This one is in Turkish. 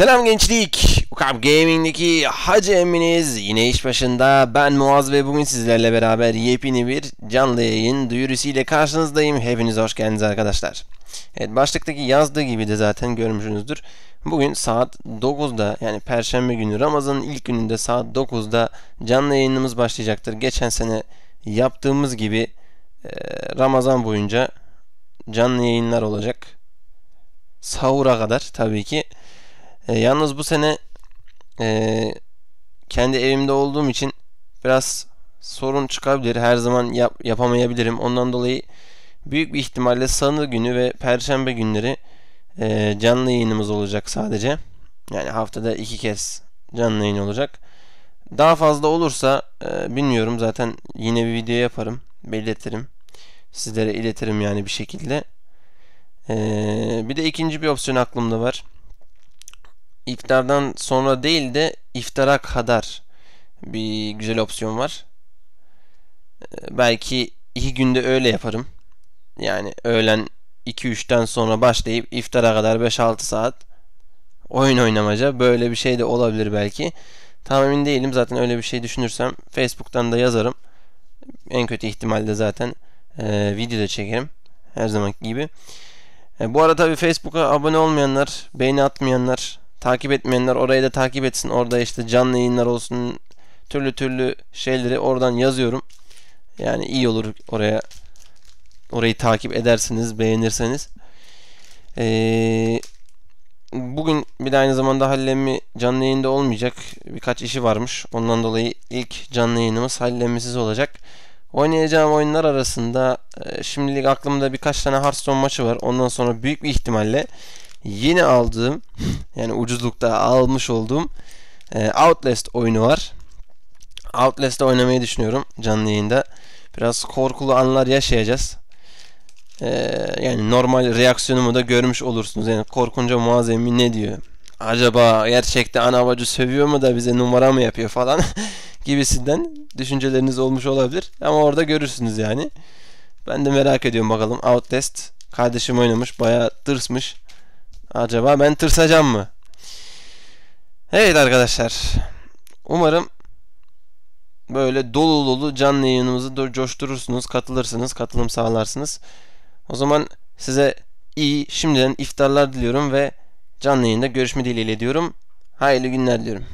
Selam gençlik. Ukap Gaming'deki Hacı emminiz yine iş başında. Ben Muaz ve bugün sizlerle beraber yepyeni bir canlı yayın duyurusu ile karşınızdayım. Hepiniz hoş geldiniz arkadaşlar. Evet başlıktaki yazdığı gibi de zaten görmüşsünüzdür. Bugün saat 9'da yani Perşembe günü Ramazan'ın ilk gününde saat 9'da canlı yayınımız başlayacaktır. Geçen sene yaptığımız gibi e, Ramazan boyunca canlı yayınlar olacak. Sahura kadar tabii ki. E, yalnız bu sene e, kendi evimde olduğum için biraz sorun çıkabilir. Her zaman yap, yapamayabilirim. Ondan dolayı büyük bir ihtimalle salı günü ve perşembe günleri e, canlı yayınımız olacak sadece. Yani haftada iki kez canlı yayın olacak. Daha fazla olursa e, bilmiyorum zaten yine bir video yaparım. Belirtirim. Sizlere iletirim yani bir şekilde. E, bir de ikinci bir opsiyon aklımda var iftardan sonra değil de iftara kadar bir güzel opsiyon var. Ee, belki iki günde öyle yaparım. Yani öğlen 2-3'ten sonra başlayıp iftara kadar 5-6 saat oyun oynamaca böyle bir şey de olabilir belki. Tam emin değilim. Zaten öyle bir şey düşünürsem Facebook'tan da yazarım. En kötü ihtimalle zaten e, video da çekerim. Her zaman gibi. E, bu arada tabii Facebook'a abone olmayanlar, beğeni atmayanlar, Takip etmeyenler orayı da takip etsin. Orada işte canlı yayınlar olsun. Türlü türlü şeyleri oradan yazıyorum. Yani iyi olur oraya orayı takip edersiniz, beğenirseniz. Ee, bugün bir de aynı zamanda Halil canlı yayında olmayacak. Birkaç işi varmış. Ondan dolayı ilk canlı yayınımız Halil olacak. Oynayacağım oyunlar arasında e, şimdilik aklımda birkaç tane Hearthstone maçı var. Ondan sonra büyük bir ihtimalle yeni aldığım yani ucuzlukta almış olduğum e, Outlast oyunu var. Outlast'ta oynamayı düşünüyorum canlı yayında. Biraz korkulu anlar yaşayacağız. Ee, yani normal reaksiyonumu da görmüş olursunuz. Yani korkunca muazzemi ne diyor? Acaba gerçekten ana bacı sövüyor mu da bize numara mı yapıyor falan gibisinden düşünceleriniz olmuş olabilir. Ama orada görürsünüz yani. Ben de merak ediyorum bakalım. Outlast kardeşim oynamış. Bayağı tırsmış. Acaba ben tırsacağım mı? Evet arkadaşlar. Umarım böyle dolu dolu canlı yayınımızı coşturursunuz, katılırsınız, katılım sağlarsınız. O zaman size iyi şimdiden iftarlar diliyorum ve canlı yayında görüşme dileğiyle diyorum. Hayırlı günler diliyorum.